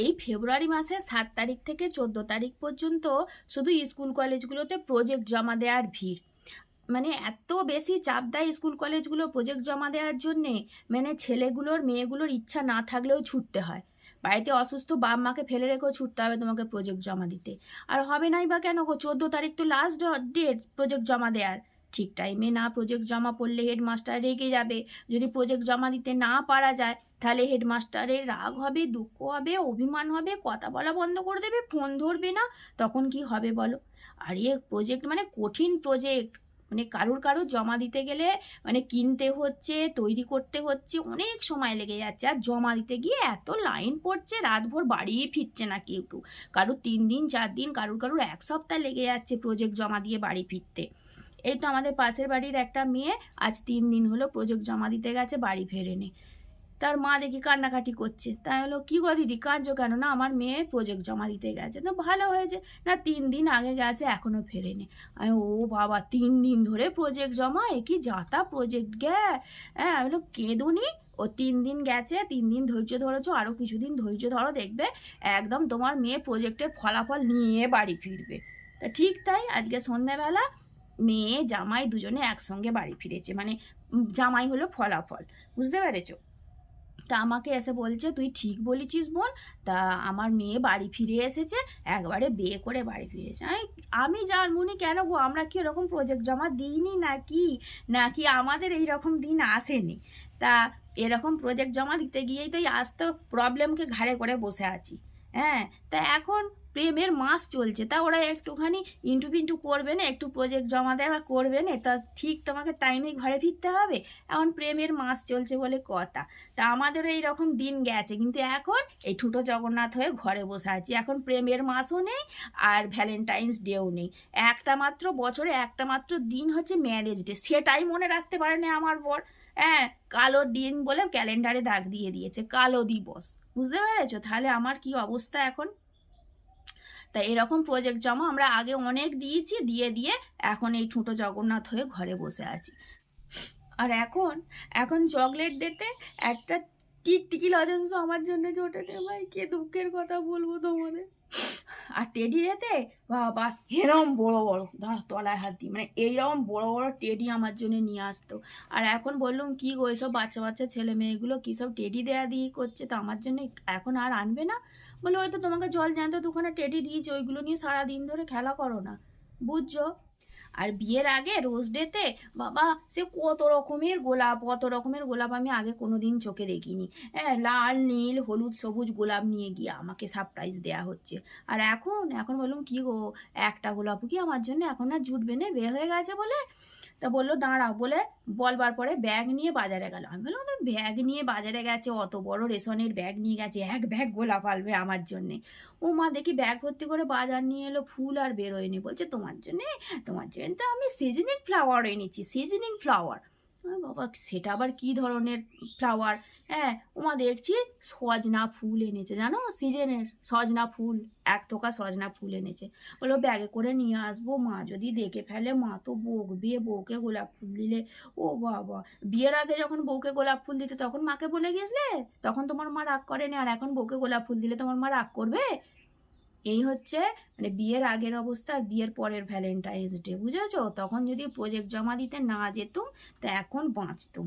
এই ফেব্রুয়ারি মাসে সাত তারিখ থেকে চোদ্দ তারিখ পর্যন্ত শুধু স্কুল কলেজগুলোতে প্রজেক্ট জমা দেওয়ার ভিড়। মানে এত বেশি চাপ দেয় স্কুল কলেজগুলো প্রজেক্ট জমা দেওয়ার জন্যে মানে ছেলেগুলোর, মেয়েগুলোর ইচ্ছা না থাকলেও ছুটতে হয়। বাড়িতে অসুস্থ বাপ মাকে ফেলে রেখেও ছুটতে হবে তোমাকে প্রজেক্ট জমা দিতে। আর হবে নাই বা কেন গো? চোদ্দ তারিখ তো লাস্ট ডেট প্রজেক্ট জমা দেওয়ার ঠিক টাইমে না প্রজেক্ট জমা পড়লে হেডমাস্টার রেগে যাবে। যদি প্রজেক্ট জমা দিতে না পারা যায় তাহলে হেডমাস্টারের রাগ হবে, দুঃখ হবে, অভিমান হবে, কথা বলা বন্ধ করে দেবে, ফোন ধরবে না, তখন কি হবে বলো? আর এ প্রজেক্ট মানে কঠিন প্রজেক্ট মানে কারুর কারুর জমা দিতে গেলে মানে কিনতে হচ্ছে, তৈরি করতে হচ্ছে, অনেক সময় লেগে যাচ্ছে। আর জমা দিতে গিয়ে এত লাইন পড়ছে, রাতভর বাড়িয়ে ফিরছে না কেউ কেউ। কারুর তিন দিন, চার দিন, কারুর কারুর এক সপ্তাহ লেগে যাচ্ছে প্রজেক্ট জমা দিয়ে বাড়ি ফিরতে। এই তো আমাদের পাশের বাড়ির একটা মেয়ে, আজ তিন দিন হলো প্রজেক্ট জমা দিতে গেছে, বাড়ি ফেরেনি। তার মা দেখি কান্নাকাটি করছে। তাই হলো কি গো দিদি কাঁদছো কেন? না আমার মেয়ে প্রজেক্ট জমা দিতে গেছে। তো ভালো হয়েছে। না তিন দিন আগে গেছে এখনও ফেরেনি। আমি ও বাবা তিন দিন ধরে প্রজেক্ট জমা? এ কি যাতা প্রজেক্ট গে? হ্যাঁ আমি বললাম, কেঁদুনি? ও তিন দিন গেছে তিন দিন ধৈর্য ধরেছো আরও কিছুদিন ধৈর্য ধরো দেখবে একদম তোমার মেয়ে প্রজেক্টের ফলাফল নিয়ে বাড়ি ফিরবে। তা ঠিক তাই আজকে সন্ধ্যাবেলা মেয়ে জামাই দুজনে একসঙ্গে বাড়ি ফিরেছে। মানে জামাই হলো ফলাফল। বুঝতে পেরেছ? তা আমাকে এসে বলছে, তুই ঠিক বলেছিস বোন, তা আমার মেয়ে বাড়ি ফিরে এসেছে, একবারে বিয়ে করে বাড়ি ফিরেছে। আমি আমি জানবুনি কেন গো, আমরা কি এরকম প্রজেক্ট জমা দিইনি নাকি? নাকি আমাদের এই রকম দিন আসেনি? তা এরকম প্রজেক্ট জমা দিতে গিয়েই তো আজ তো প্রবলেমকে ঘাড়ে করে বসে আছি। হ্যাঁ তা এখন প্রেমের মাস চলছে, তা ওরা একটুখানি ইন্টু পিন্টু করবে না, একটু প্রজেক্ট জমা দেওয়া করবে না, তা ঠিক তোমাকে টাইমে ঘরে ফিরতে হবে? এখন প্রেমের মাস চলছে বলে কথা। তা আমাদেরও এই রকম দিন গেছে, কিন্তু এখন এই ঠুটো জগন্নাথ হয়ে ঘরে বসে আছি, এখন প্রেমের মাসও নেই আর ভ্যালেন্টাইন্স ডেও নেই। একটা মাত্র বছরে একটা মাত্র দিন হচ্ছে ম্যারেজ ডে সেটাই মনে রাখতে পারে না আমার বর। হ্যাঁ কালো দিন বলে ক্যালেন্ডারে দাগ দিয়ে দিয়েছে, কালো দিবস। বুঝতে পেরেছ? তাহলে আমার কি অবস্থা এখন? তা এরকম প্রজেক্ট জমা আমরা আগে অনেক দিয়েছি, দিয়ে দিয়ে এখন এই ঠুঁটো জগন্নাথ হয়ে ঘরে বসে আছি। আর এখন এখন চকলেট দিতে একটা টিকটিকি লজেন্স আমার জন্য জোটেনি ভাই কে দুঃখের কথা বলব তোমাদের? আর টেডি রেতে? বাবা, এরম বড় বড়, দাঁড়া তলায় হাত দিই মানে এইরকম বড় বড় টেডি আমার জন্য নিয়ে আসতো। আর এখন বললুম, কি গো, এসব বাচ্চা বাচ্চা ছেলে মেয়েগুলো কী সব টেডি দেয়া দিই করছে? তো আমার জন্য এখন আর আনবে না? বলে হয়তো তোমাকে জল জানতো দুখানা টেডি দিয়েছে, ওইগুলো নিয়ে সারা দিন ধরে খেলা করো না। বুঝছ? আর বিয়ের আগে রোজ ডেতে বাবা, সে কত রকমের গোলাপ, কত রকমের গোলাপ আমি আগে কোনো দিন চোখে দেখিনি। হ্যাঁ লাল, নীল, হলুদ, সবুজ গোলাপ নিয়ে গিয়ে আমাকে সারপ্রাইজ দেয়া হচ্ছে। আর এখন এখন বললাম, কি গো, একটা গোলাপ কি আমার জন্য এখন আর জুটবে না? বিয়ে হয়ে গেছে বলে? তা বলল, দাঁড়াও। বলে বলবার পরে ব্যাগ নিয়ে বাজারে গেল। আমি বললাম তো ব্যাগ নিয়ে বাজারে গেছে, অত বড় রেশনের ব্যাগ নিয়ে গেছে, এক ব্যাগ গোলা ফালবে আমার জন্যে। ও মা দেখি ব্যাগ ভর্তি করে বাজার নিয়ে এলো, ফুল আর বেরোয়নি। বলছে, তোমার জন্যে, তোমার জন্য তো আমি সিজনিং ফ্লাওয়ার এনেছি সিজনিং ফ্লাওয়ার বাবা, সেটা আবার কি ধরনের ফ্লাওয়ার হ্যাঁ ওমা দেখছি সজনা ফুল এনেছে, জানো? সিজনের সজনা ফুল, এক থোকা সজনা ফুল এনেছে। বলল ব্যাগে করে নিয়ে আসব, মা যদি দেখে ফেলে, মা তো বকবে, বউকে গোলাপ ফুল দিলে। ও বাবা, বিয়ের আগে যখন বউকে গোলাপ ফুল দিতে, তখন মাকে বলে গেছলে? তখন তোমার মা রাগ করেনি, আর এখন বউকে গোলাপ ফুল দিলে তোমার মা রাগ করবে? এই হচ্ছে মানে বিয়ের আগের অবস্থা আর বিয়ের পরের ভ্যালেন্টাইন্স ডে বুঝেছ? তখন যদি প্রজেক্ট জমা দিতে না যেতুম, তা এখন বাঁচতুম।